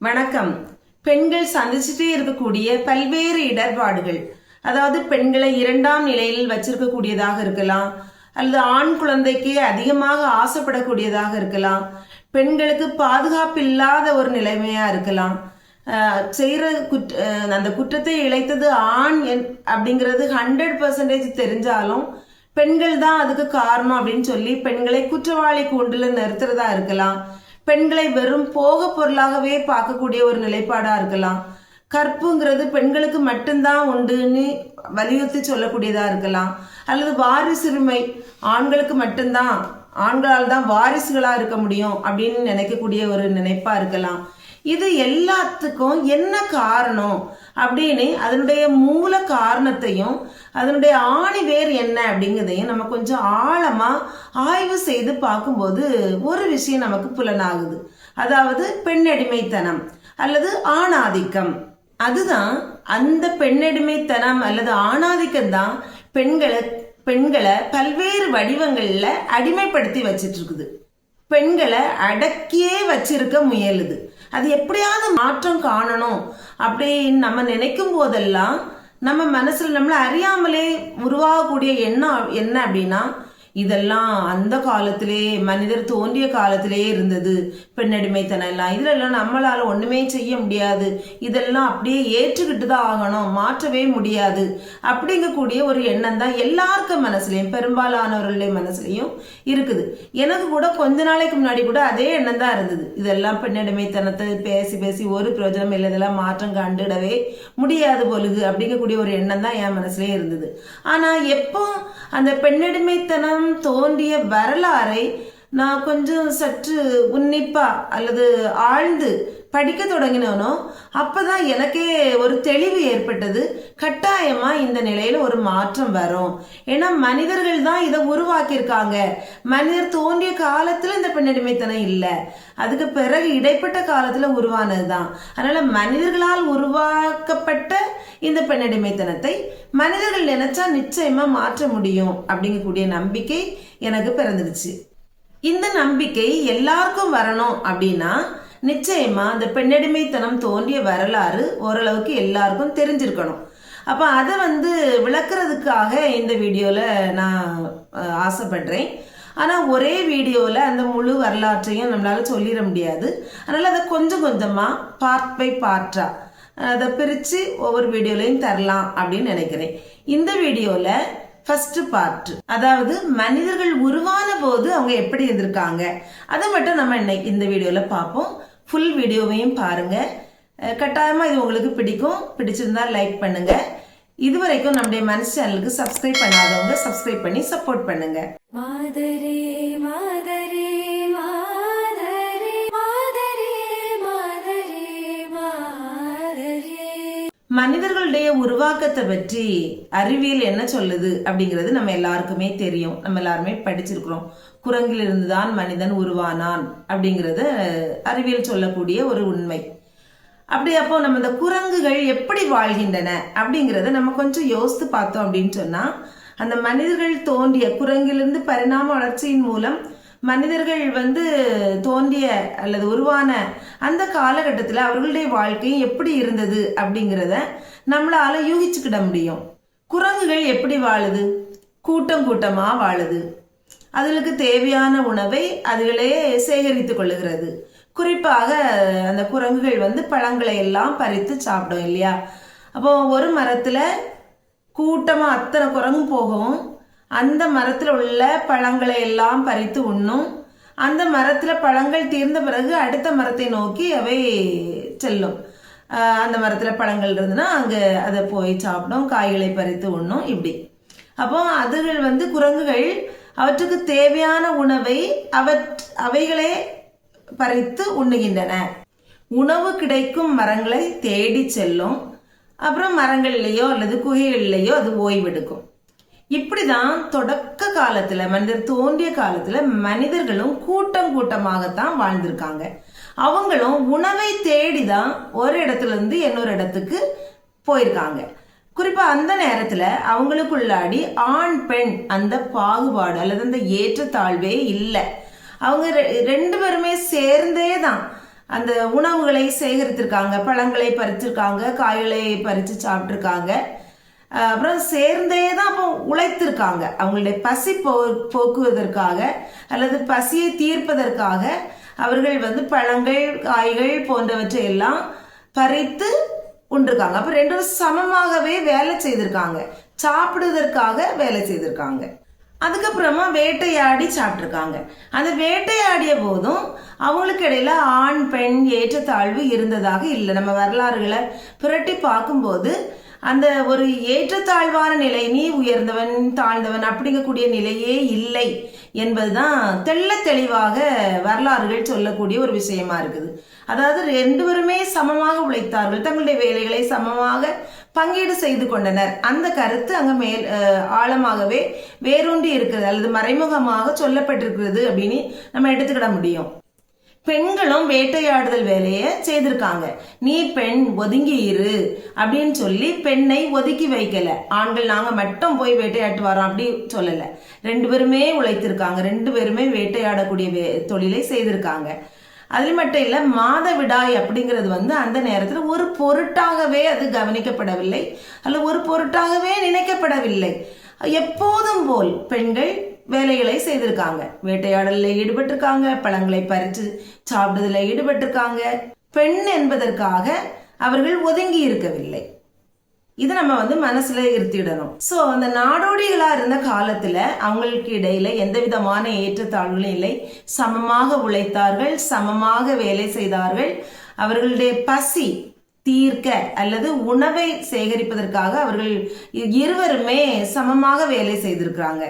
வணக்கம். பெண்கள் சந்திச்சுட்டே இருக்கக்கூடிய பல்வேறு இடர்பாடுகள். அதாவது பெண்களை இரண்டாம் நிலையில் வச்சிருக்கக்கூடியதாக இருக்கலாம் அல்லது ஆண் குழந்தைக்கு அதிகமாக ஆசைப்படக்கூடியதாக இருக்கலாம் பெண்களுக்கு பாதுகாப்பு இல்லாத ஒரு நிலைமையா இருக்கலாம். செய்கிற குற்ற அந்த குற்றத்தை இழைத்தது ஆண் என்- அப்படிங்கிறது ஹண்ட்ரட் பர்சன்டேஜ் தெரிஞ்சாலும் பெண்கள் தான் அதுக்கு காரணம் அப்படின்னு சொல்லி பெண்களை குற்றவாளி கூண்டுல நிறுத்துறதா இருக்கலாம். பெண்களை வெறும் போக பொருளாகவே பார்க்கக்கூடிய ஒரு நிலைப்பாடா இருக்கலாம். கற்புங்கிறது பெண்களுக்கு மட்டும்தான் உண்டுன்னு வலியுறுத்தி சொல்லக்கூடியதா இருக்கலாம். அல்லது வாரிசுரிமை ஆண்களுக்கு மட்டும்தான் ஆண்களால் தான் வாரிசுகளா இருக்க முடியும் அப்படின்னு நினைக்கக்கூடிய ஒரு நினைப்பா இருக்கலாம். இது எல்லாத்துக்கும் என்ன காரணம்? அப்படின்னு அதனுடைய மூல காரணத்தையும் அதனுடைய ஆணி வேர் என்ன அப்படிங்கிறதையும் நம்ம கொஞ்சம் ஆழமாக ஆய்வு செய்து பார்க்கும்போது ஒரு விஷயம் நமக்கு புலனாகுது. அதாவது பெண்ணடிமைத்தனம் அல்லது ஆணாதிக்கம். அதுதான் அந்த பெண்ணடிமைத்தனம் அல்லது ஆணாதிக்கம் தான் பெண்களை பெண்களை பல்வேறு வடிவங்களில் அடிமைப்படுத்தி வச்சிட்டு இருக்குது பெண்களை அடக்கியே வச்சிருக்க முயலுது. அது எப்படியாவது மாற்றம் காணணும் அப்படின்னு நம்ம நினைக்கும் போதெல்லாம் நம்ம மனசுல நம்மளை அறியாமலே உருவாகக்கூடிய எண்ணம் என்ன அப்படின்னா இதெல்லாம் அந்த காலத்திலே மனிதர் தோன்றிய காலத்திலே இருந்தது. பெண்ணடிமைத்தனம் எல்லாம் இதிலெல்லாம் எல்லாம் ஒன்றுமே செய்ய முடியாது. இதெல்லாம் அப்படியே ஏற்றுக்கிட்டு தான் ஆகணும். மாற்றவே முடியாது. அப்படிங்கக்கூடிய ஒரு எண்ணம் தான் எல்லாருக்கும் மனசுலையும் பெரும்பாலானவர்களுடைய மனசுலையும் இருக்குது. எனக்கு கூட கொஞ்ச நாளைக்கு முன்னாடி கூட அதே எண்ணம் தான் இருந்தது. இதெல்லாம் பெண்ணடிமைத்தனத்தை பேசி பேசி ஒரு பிரயோஜனம் இல்லை. இதெல்லாம் மாற்றம் கண்டுடவே முடியாது பொழுது அப்படிங்கக்கூடிய ஒரு எண்ணம் தான் என் மனசுலேயே இருந்தது. ஆனால் எப்போ அந்த பெண்ணடிமைத்தனம் தோன்றிய வரலாறை நான் கொஞ்சம் சற்று உன்னிப்பா அல்லது ஆழ்ந்து படிக்க தொடங்கினோனோ அப்பதான் எனக்கே ஒரு தெளிவு ஏற்பட்டது. கட்டாயமா இந்த நிலையில ஒரு மாற்றம் வரும். ஏன்னா மனிதர்கள் தான் இதை உருவாக்கியிருக்காங்க. மனிதர் தோன்றிய காலத்துல இந்த பெண்ணடிமைத்தனம் இல்லை. அதுக்கு பிறகு இடைப்பட்ட காலத்துல உருவானதுதான். அதனால மனிதர்களால் உருவாக்கப்பட்ட இந்த பெண்ணடிமைத்தனத்தை மனிதர்கள் நினைச்சா நிச்சயமா மாற்ற முடியும் அப்படிங்கக்கூடிய நம்பிக்கை எனக்கு பிறந்துடுச்சு. இந்த நம்பிக்கை எல்லாருக்கும் வரணும் அப்படின்னா நிச்சயமா அந்த பெண்ணடிமைத்தனம் தோன்றிய வரலாறு ஓரளவுக்கு எல்லாருக்கும் தெரிஞ்சிருக்கணும். அப்போ அதை வந்து விளக்குறதுக்காக இந்த வீடியோவில் நான் ஆசைப்படுறேன். ஆனால் ஒரே வீடியோவில் அந்த முழு வரலாற்றையும் நம்மளால் சொல்லிட முடியாது. அதனால் அதை கொஞ்சம் கொஞ்சமாக பார்ட் பை பார்ட்டாக அதை பிரித்து ஒவ்வொரு வீடியோலையும் தரலாம் அப்படின்னு நினைக்கிறேன். இந்த வீடியோவில் ஃபர்ஸ்ட் பார்ட் அதாவது மனிதர்கள் உருவான போது அவங்க எப்படி இருந்திருக்காங்க அதை மட்டும் நம்ம இன்னைக்கு இந்த வீடியோவில் பார்ப்போம். ஃபுல் வீடியோவையும் பாருங்கள் கட்டாயமாக இது உங்களுக்கு பிடிக்கும். பிடிச்சிருந்தா லைக் பண்ணுங்கள் இதுவரைக்கும் நம்முடைய மனசு சேனலுக்கு சப்ஸ்கிரைப் பண்ணாதவங்க சப்ஸ்கிரைப் பண்ணி சப்போர்ட் பண்ணுங்கள் மாதரே மாதரே. மனிதர்களுடைய உருவாக்கத்தை பற்றி அறிவியல் என்ன சொல்லுது அப்படிங்கிறது நம்ம எல்லாருக்குமே தெரியும். நம்ம எல்லாருமே படிச்சிருக்கிறோம். குரங்கிலிருந்து தான் மனிதன் உருவானான் அப்படிங்கிறது அறிவியல் சொல்லக்கூடிய ஒரு உண்மை. அப்படி அப்போ நம்ம இந்த குரங்குகள் எப்படி வாழ்கின்றன அப்படிங்கிறத நம்ம கொஞ்சம் யோசித்து பார்த்தோம் அப்படின்னு சொன்னா அந்த மனிதர்கள் தோன்றிய குரங்கிலிருந்து பரிணாம வளர்ச்சியின் மூலம் மனிதர்கள் வந்து தோன்றிய அல்லது உருவான அந்த காலகட்டத்தில் அவர்களுடைய வாழ்க்கையும் எப்படி இருந்தது அப்படிங்கிறத நம்மளால யூகிச்சுக்கிட முடியும். குரங்குகள் எப்படி வாழுது? கூட்டம் கூட்டமாக வாழுது. அதுகளுக்கு தேவையான உணவை அதுகளே சேகரித்துக் கொள்ளுகிறது. குறிப்பாக அந்த குரங்குகள் வந்து பழங்களை எல்லாம் பறித்து சாப்பிடும் இல்லையா? அப்போ ஒரு மரத்தில் கூட்டமாக அத்தனை குரங்கும் போகவும் அந்த மரத்தில் உள்ள பழங்களை எல்லாம் பறித்து உண்ணும். அந்த மரத்தில் பழங்கள் தீர்ந்த பிறகு அடுத்த மரத்தை நோக்கி அவை செல்லும். அந்த மரத்தில் பழங்கள் இருந்ததுன்னா அங்கே அதை போய் சாப்பிடும் காய்களை பறித்து உண்ணும் இப்படி. அப்போ அதுகள் வந்து குரங்குகள். அவற்றுக்கு தேவையான உணவை அவற் அவைகளே பறித்து உண்ணுகின்றன. உணவு கிடைக்கும் மரங்களை தேடி செல்லும். அப்புறம் மரங்கள்லேயோ அல்லது குகைகள்லேயோ அது ஓய்வெடுக்கும். இப்படிதான் தொடக்க காலத்துல மனிதர் தோன்றிய காலத்துல மனிதர்களும் கூட்டம் கூட்டமாகத்தான் வாழ்ந்திருக்காங்க. அவங்களும் உணவை தேடிதான் ஒரு இடத்துல இருந்து இன்னொரு இடத்துக்கு போயிருக்காங்க. குறிப்பா அந்த நேரத்துல அவங்களுக்குள்ளாடி ஆண் பெண் அந்த பாகுபாடு அல்லது அந்த ஏற்றத்தாழ்வே இல்லை. அவங்க ரெ- ரெண்டு பேருமே சேர்ந்தே தான் அந்த உணவுகளை சேகரித்திருக்காங்க பழங்களை பறிச்சிருக்காங்க காய்களை பறித்து சாப்பிட்ருக்காங்க அப்புறம் சேர்ந்தே தான் அப்போ உழைத்திருக்காங்க. அவங்களுடைய பசி போ போக்குவதற்காக அல்லது பசியை தீர்ப்பதற்காக அவர்கள் வந்து பழங்கள் காய்கள் போன்றவற்றை எல்லாம் பறித்து உண்டிருக்காங்க அப்போ ரெண்டும் சமமாகவே வேலை செய்திருக்காங்க. சாப்பிடுவதற்காக வேலை செய்திருக்காங்க. அதுக்கப்புறமா வேட்டையாடி சாப்பிட்ருக்காங்க அந்த வேட்டையாடிய போதும் அவங்களுக்கு இடையில ஆண் பெண் ஏற்றத்தாழ்வு இருந்ததாக இல்லை. நம்ம வரலாறுகளை புரட்டி பார்க்கும்போது அந்த ஒரு ஏற்றத்தாழ்வான நிலை நீ உயர்ந்தவன் தாழ்ந்தவன் அப்படிங்கக்கூடிய நிலையே இல்லை என்பதுதான் தெள்ள தெளிவாக வரலாறுகள் சொல்லக்கூடிய ஒரு விஷயமா இருக்குது. அதாவது ரெண்டு பேருமே சமமாக உழைத்தார்கள் தங்களுடைய வேலைகளை சமமாக பங்கீடு செய்து கொண்டனர். அந்த கருத்து அங்க மேல் ஆழமாகவே வேரூன்றி இருக்கிறது அல்லது மறைமுகமாக சொல்லப்பட்டிருக்கிறது அப்படின்னு நம்ம எடுத்துக்கிட முடியும். பெண்களும் வேட்டையாடுதல் வேலையை செய்திருக்காங்க. நீ பெண் ஒதுங்கி இரு. அப்படின்னு சொல்லி பெண்ணை ஒதுக்கி வைக்கல. ஆண்கள் நாங்க மட்டும் போய் வேட்டையாட்டு வரோம் அப்படி சொல்லல. ரெண்டு பேருமே உழைத்திருக்காங்க. ரெண்டு பேருமே வேட்டையாடக்கூடிய வே தொழிலை செய்திருக்காங்க. அது மட்டும் இல்ல மாதவிடாய் அப்படிங்கிறது வந்து அந்த நேரத்துல ஒரு பொருட்டாகவே அது கவனிக்கப்படவில்லை. அல்ல ஒரு பொருட்டாகவே நினைக்கப்படவில்லை. எப்போதும் போல் பெண்கள் வேலைகளை செய்திருக்காங்க. வேட்டையாடலில் ஈடுபட்டிருக்காங்க. பழங்களை பறித்து சாப்பிடுதல ஈடுபட்டிருக்காங்க. பெண் என்பதற்காக அவர்கள் ஒதுங்கி இருக்கவில்லை. இது நம்ம வந்து மனசுல இருத்திடணும். ஸோ அந்த நாடோடிகளா இருந்த காலத்துல அவங்களுக்கு இடையில எந்த விதமான ஏற்றத்தாழ்வுகளும் இல்லை. சமமாக உழைத்தார்கள் சமமாக வேலை செய்தார்கள். அவர்களுடைய பசி தீர்க்க அல்லது உணவை சேகரிப்பதற்காக அவர்கள் இருவருமே சமமாக வேலை செய்திருக்கிறாங்க.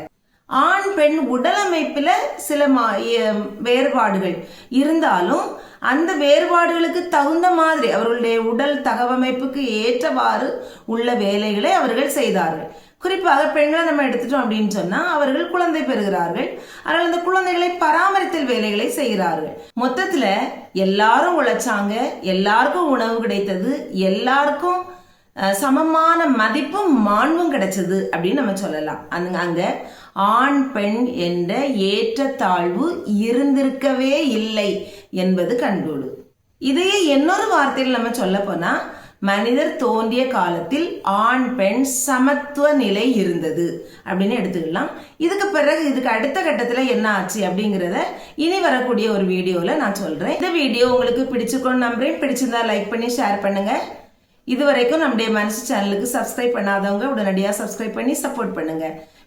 ஆண் பெண் உடலமைப்பில் சில மா- வேறுபாடுகள். இருந்தாலும் அந்த வேறுபாடுகளுக்கு தகுந்த மாதிரி அவர்களுடைய உடல் தகவமைப்புக்கு ஏற்றவாறு உள்ள வேலைகளை அவர்கள் செய்தார்கள். குறிப்பாக பெண்களை நம்ம எடுத்துட்டோம் அப்படின்னு சொன்னா அவர்கள் குழந்தை பெறுகிறார்கள். ஆனால் அந்த குழந்தைகளை பராமரித்தல் வேலைகளை செய்கிறார்கள். மொத்தத்துல எல்லாரும் உழைச்சாங்க எல்லாருக்கும் உணவு கிடைத்தது எல்லாருக்கும் சமமான மதிப்பும் மாண்பும் கிடைச்சது அப்படின்னு நம்ம சொல்லலாம். அங்க அங்க ஆண் பெண் என்ற ஏற்றத்தாழ்வு இருந்திருக்கவே இல்லை என்பது கண்கூடு. இதையே இன்னொரு வார்த்தையில் நம்ம சொல்ல போனா மனிதர் தோன்றிய காலத்தில் ஆண் பெண் சமத்துவ நிலை இருந்தது அப்படின்னு எடுத்துக்கலாம். இதுக்கு பிறகு இதுக்கு அடுத்த கட்டத்துல என்ன ஆச்சு அப்படிங்கிறத இனி வரக்கூடிய ஒரு வீடியோல நான் சொல்றேன். இந்த வீடியோ உங்களுக்கு பிடிச்சிருக்கோன்னு நம்புறேன். பிடிச்சிருந்தா லைக் பண்ணி ஷேர் பண்ணுங்க. இது வரைக்கும் நம்முடைய மனசு சேனலுக்கு சப்ஸ்கிரைப் பண்ணாதவங்க உடனடியாக சப்ஸ்கிரைப் பண்ணி சப்போர்ட் பண்ணுங்க.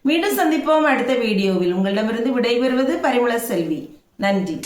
மீண்டும் சந்திப்போம் அடுத்த வீடியோவில். உங்களிடமிருந்து விடைபெறுவது பரிமள செல்வி. நன்றி.